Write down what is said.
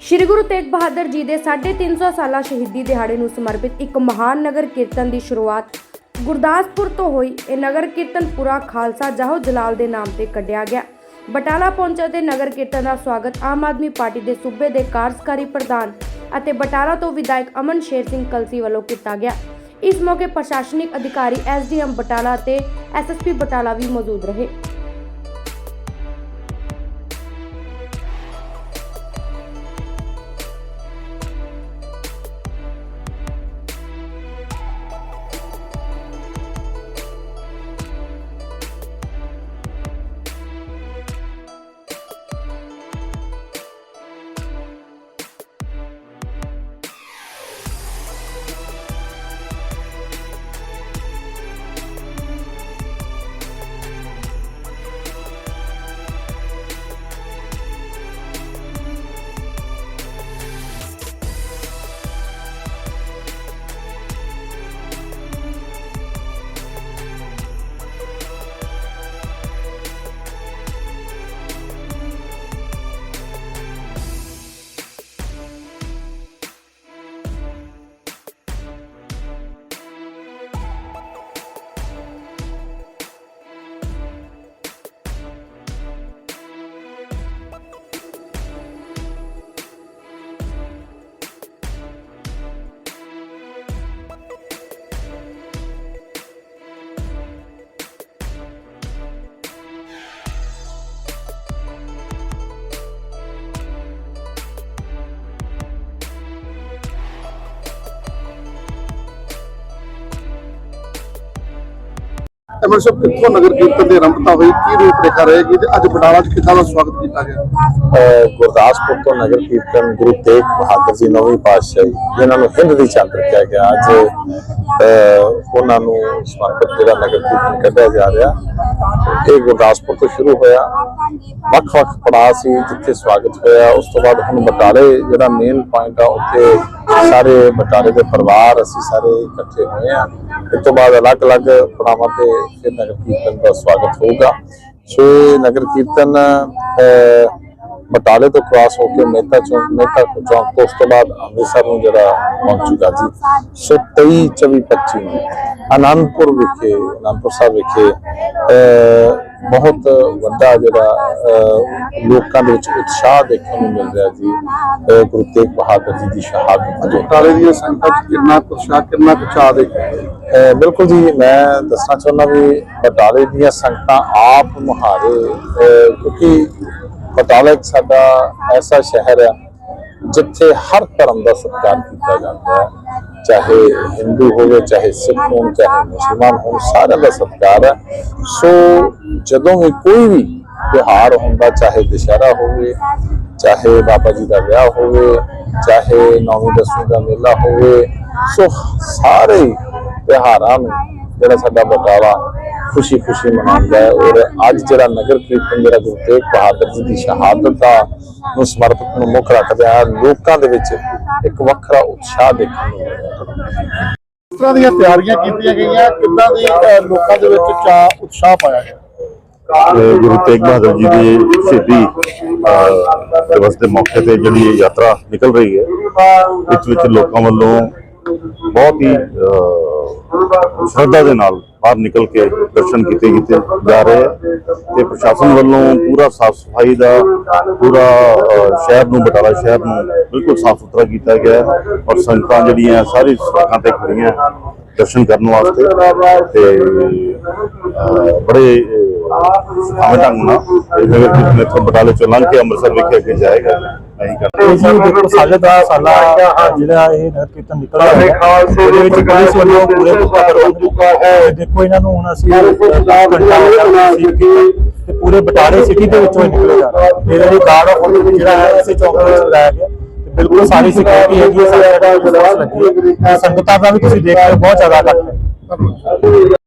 ਸ਼੍ਰੀ ਗੁਰੂ ਤੇਗ ਬਹਾਦਰ ਜੀ ਦੇ 350 ਸਾਲਾ ਸ਼ਹੀਦੀ ਦਿਹਾੜੇ ਨੂੰ ਸਮਰਪਿਤ ਇੱਕ ਮਹਾਨ ਨਗਰ ਕੀਰਤਨ ਦੀ ਸ਼ੁਰੂਆਤ ਗੁਰਦਾਸਪੁਰ ਤੋਂ ਹੋਈ। ਇਹ ਨਗਰ ਕੀਰਤਨ ਪੂਰਾ ਖਾਲਸਾ ਜਾਹੋ ਜਲਾਲ ਦੇ ਨਾਮ ਤੇ ਕੱਢਿਆ ਗਿਆ। ਬਟਾਲਾ ਪਹੁੰਚੇ ਤੇ ਨਗਰ ਕੀਰਤਨ ਦਾ ਸਵਾਗਤ ਆਮ ਆਦਮੀ ਪਾਰਟੀ ਦੇ ਸੂਬੇ ਦੇ ਕਾਰਜਕਾਰੀ ਪ੍ਰਧਾਨ ਅਤੇ ਬਟਾਲਾ ਤੋਂ ਵਿਧਾਇਕ ਅਮਨ ਸ਼ੇਰ ਸਿੰਘ ਕਲਸੀ ਵੱਲੋਂ ਕੀਤਾ ਗਿਆ। ਇਸ ਮੌਕੇ ਪ੍ਰਸ਼ਾਸਨਿਕ ਅਧਿਕਾਰੀ ਐਸਡੀਐਮ ਬਟਾਲਾ ਅਤੇ ਐਸਐਸਪੀ ਬਟਾਲਾ ਵੀ ਮੌਜੂਦ ਰਹੇ। ਅਮਰ ਸਾਹਿਬ, ਕਿੱਥੋਂ ਨਗਰ ਕੀਰਤਨ ਦੀ ਆਰੰਭਤਾ ਹੋਈ? ਕੀ ਰੂਪ ਰੇਖਾ ਰਹੇਗੀ ਤੇ ਅੱਜ ਬਟਾਲਾ 'ਚ ਕਿੱਥਾਂ ਦਾ ਸਵਾਗਤ ਕੀਤਾ ਗਿਆ? ਗੁਰਦਾਸਪੁਰ ਤੋਂ ਨਗਰ ਕੀਰਤਨ ਗੁਰੂ ਤੇਗ ਬਹਾਦਰ ਜੀ ਨੌਵੀਂ ਪਾਤਸ਼ਾਹੀ, ਜਿਨ੍ਹਾਂ ਨੂੰ ਹਿੰਦ ਦੀ ਚਾਦਰ ਕਿਹਾ ਗਿਆ। ਅੱਜ ਉਹਨਾਂ ਨੂੰ ਸਮਰਪਿਤ ਜਿਹੜਾ ਨਗਰ ਕੀਰਤਨ ਕੱਢਿਆ ਜਾ ਰਿਹਾ। ਇਹ ਗੁਰਦਾਸਪੁਰ ਤੋਂ ਸ਼ੁਰੂ ਹੋਇਆ। ਵੱਖ-ਵੱਖ ਪੜਾਅ ਸੀ, ਜਿੱਥੇ ਸਵਾਗਤ ਹੋਇਆ। ਉਸ ਤੋਂ ਬਾਅਦ ਹੁਣ ਬਟਾਲੇ ਜਿਹੜਾ ਮੇਨ ਪੁਆਇੰਟ ਆ, ਉੱਥੇ ਸਾਰੇ ਬਟਾਲੇ ਦੇ ਪਰਿਵਾਰ ਅਸੀਂ ਸਾਰੇ ਇਕੱਠੇ ਹੋਏ ਆ ਇਸ ਤੋਂ ਬਾਅਦ ਅਲੱਗ-ਅਲੱਗ ਪੜਾਵਾਂ ਤੇ ਫਿਰ ਨਗਰ ਕੀਰਤਨ ਦਾ ਸਵਾਗਤ ਹੋਊਗਾ। ਸੋ ਨਗਰ ਕੀਰਤਨ ਅਹ, ਬਟਾਲੇ ਤੋਂ ਕ੍ਰਾਸ ਹੋ ਕੇ ਮਹਿਤਾ ਚੌਂਕ ਮਹਿਤਾ ਚੌਂਕ ਤੋਂ ਉਸ ਤੋਂ ਬਾਅਦ ਅੰਮ੍ਰਿਤਸਰ ਨੂੰ ਜਿਹੜਾ ਪਹੁੰਚੂਗਾ ਜੀ ਸੋ। 23 24 25 ਨੂੰ ਆਨੰਦਪੁਰ ਵਿਖੇ ਆਨੰਦਪੁਰ ਸਾਹਿਬ ਵਿਖੇ ਬਹੁਤ ਵੱਡਾ ਜਿਹੜਾ ਲੋਕਾਂ ਦੇ ਵਿੱਚ ਉਤਸ਼ਾਹ ਦੇਖਣ ਨੂੰ ਮਿਲ ਰਿਹਾ ਜੀ। ਗੁਰੂ ਤੇਗ ਬਹਾਦਰ ਜੀ ਦੀ ਸ਼ਹਾਦਤ ਦੇ ਬਟਾਲੇ ਦੀਆਂ ਸੰਗਤਾਂ ਕਿੰਨਾ ਉਤਸ਼ਾਹ ਕਿੰਨਾ ਕੁ ਚਾਅ ਦੇ ਅਹ ਬਿਲਕੁਲ ਜੀ ਮੈਂ ਦੱਸਣਾ ਚਾਹੁੰਦਾ ਵੀ ਬਟਾਲੇ ਦੀਆਂ ਸੰਗਤਾਂ ਆਪ ਮੁਹਾਰੇ ਕਿਉਂਕਿ ਬਟਾਲਾ ਇੱਕ ਸਾਡਾ ਐਸਾ ਸ਼ਹਿਰ ਹੈ ਜਿੱਥੇ ਹਰ ਧਰਮ ਦਾ ਸਤਿਕਾਰ ਕੀਤਾ ਜਾਂਦਾ ਹੈ। ਚਾਹੇ ਹਿੰਦੂ ਹੋਵੇ, ਚਾਹੇ ਸਿੱਖ ਹੋਣ, ਚਾਹੇ ਮੁਸਲਮਾਨ ਹੋਣ, ਸਾਰਿਆਂ ਦਾ ਸਤਿਕਾਰ ਹੈ। ਸੋ ਜਦੋਂ ਵੀ ਕੋਈ ਵੀ ਤਿਉਹਾਰ ਹੁੰਦਾ, ਚਾਹੇ ਦੁਸ਼ਹਿਰਾ ਹੋਵੇ, ਚਾਹੇ ਬਾਬਾ ਜੀ ਦਾ ਵਿਆਹ ਹੋਵੇ, ਚਾਹੇ ਨੌਵੀਂ, ਦਸਵੀਂ ਦਾ ਮੇਲਾ ਹੋਵੇ, ਸੋ ਸਾਰੇ ਹੀ ਤਿਉਹਾਰਾਂ ਨੂੰ ਜਿਹੜਾ ਸਾਡਾ ਬਟਾਲਾ ਖੁਸ਼ੀ ਖੁਸ਼ੀ ਮਨਾਉਂਦਾ ਹੈ ਔਰ ਅੱਜ ਜਿਹੜਾ ਨਗਰ ਕੀਰਤਨ ਜਿਹੜਾ ਗੁਰੂ ਤੇਗ ਬਹਾਦਰ ਜੀ ਦੀ ਸ਼ਹਾਦਤ ਦਾ ਨੂੰ ਸਮਰਪਿਤ ਨੂੰ ਮੁੱਖ ਰੱਖਦਾ ਹੈ ਲੋਕਾਂ ਦੇ ਵਿੱਚ ਇੱਕ ਵੱਖਰਾ ਉਤਸ਼ਾਹ ਦੇਖਣ ਨੂੰ ਮਿਲ ਰਿਹਾ ਹੈ। ਇਸ ਤਰ੍ਹਾਂ ਦੀਆਂ ਤਿਆਰੀਆਂ ਕੀਤੀਆਂ ਗਈਆਂ ਕਿੱਦਾਂ ਦੀ ਲੋਕਾਂ ਦੇ ਵਿੱਚ ਚਾਅ ਉਤਸ਼ਾਹ ਪਾਇਆ ਗਿਆ? ਗੁਰੂ ਤੇਗ ਬਹਾਦਰ ਜੀ ਦੀ ਸ਼ਹੀਦੀ ਅਹ, ਦਿਵਸ ਦੇ ਮੌਕੇ ਤੇ ਜਿਹੜੀ ਇਹ ਯਾਤਰਾ ਨਿਕਲ ਰਹੀ ਹੈ ਇਸ ਵਿੱਚ ਲੋਕਾਂ ਵੱਲੋਂ ਬਹੁਤ ਹੀ ਸ਼ਰਧਾ ਦੇ ਨਾਲ ਬਾਹਰ ਨਿਕਲ ਕੇ ਦਰਸ਼ਨ ਕੀਤੇ ਕੀਤੇ ਜਾ ਰਹੇ ਹੈ ਤੇ ਪ੍ਰਸ਼ਾਸਨ ਵੱਲੋਂ ਪੂਰਾ ਸਾਫ਼ ਸਫ਼ਾਈ ਦਾ ਪੂਰਾ ਸ਼ਹਿਰ ਨੂੰ ਬਟਾਲਾ ਸ਼ਹਿਰ ਨੂੰ ਬਿਲਕੁਲ ਸਾਫ਼ ਸੁਥਰਾ ਕੀਤਾ ਗਿਆ ਔਰ ਸੰਗਤਾਂ ਜਿਹੜੀਆਂ ਸਾਰੀ ਸੜਕਾਂ ਤੇ ਖੜੀਆਂ ਦਰਸ਼ਨ ਕਰਨ ਵਾਸਤੇ ਤੇ ਬੜੇ ਅਹ, ਢੰਗ ਨਾਲ ਇਹ ਇੱਥੋਂ ਬਟਾਲੇ ਚੋਂ ਲੰਘ ਕੇ ਅੰਮ੍ਰਿਤਸਰ ਵਿਖੇ ਅੱਗੇ ਜਾਏਗਾ। ਨਹੀਂ ਇਹ ਜੀ ਦੇਖੋ ਸਾਢੇ ਦਸ ਸਾਲਾ ਜਿਹੜਾ ਇਹ ਨਗਰ ਕੀਰਤਨ ਨਿਕਲ ਰਿਹਾ ਹੈ ਉਹਦੇ ਵਿੱਚ ਪੁਲਿਸ ਵੱਲੋਂ ਪੂਰੇ ਪੁਖਤਾ ਪ੍ਰਬੰਧ ਹੈ ਦੇਖੋ ਇਹਨਾਂ ਨੂੰ ਹੁਣ ਅਸੀਂ ਘੰਟਾ ਹੋਇਆ ਸੀ ਕਿ ਤੇ ਪੂਰੇ ਬਟਾਲੇ ਸਿਟੀ ਦੇ ਵਿੱਚੋਂ ਇਹ ਨਿਕਲੇਗਾ ਇਹਦੇ ਲਈ ਗਾਰਡ ਆਫ ਜਿਹੜਾ ਹੈ ਇਸੇ ਚੌਕ ਵਿੱਚ ਲਾਇਆ ਗਿਆ ਤੇ ਬਿਲਕੁਲ ਸਾਰੀ ਸਿਕਿਉਰਿਟੀ ਹੈਗੀ ਹੈ ਸਾਡਾ ਜਿਹੜਾ ਲੱਗੀ ਸੰਗਤਾਂ ਦਾ ਵੀ ਤੁਸੀਂ ਦੇਖ ਰਹੇ ਹੋ ਬਹੁਤ ਜ਼ਿਆਦਾ ਹੈ।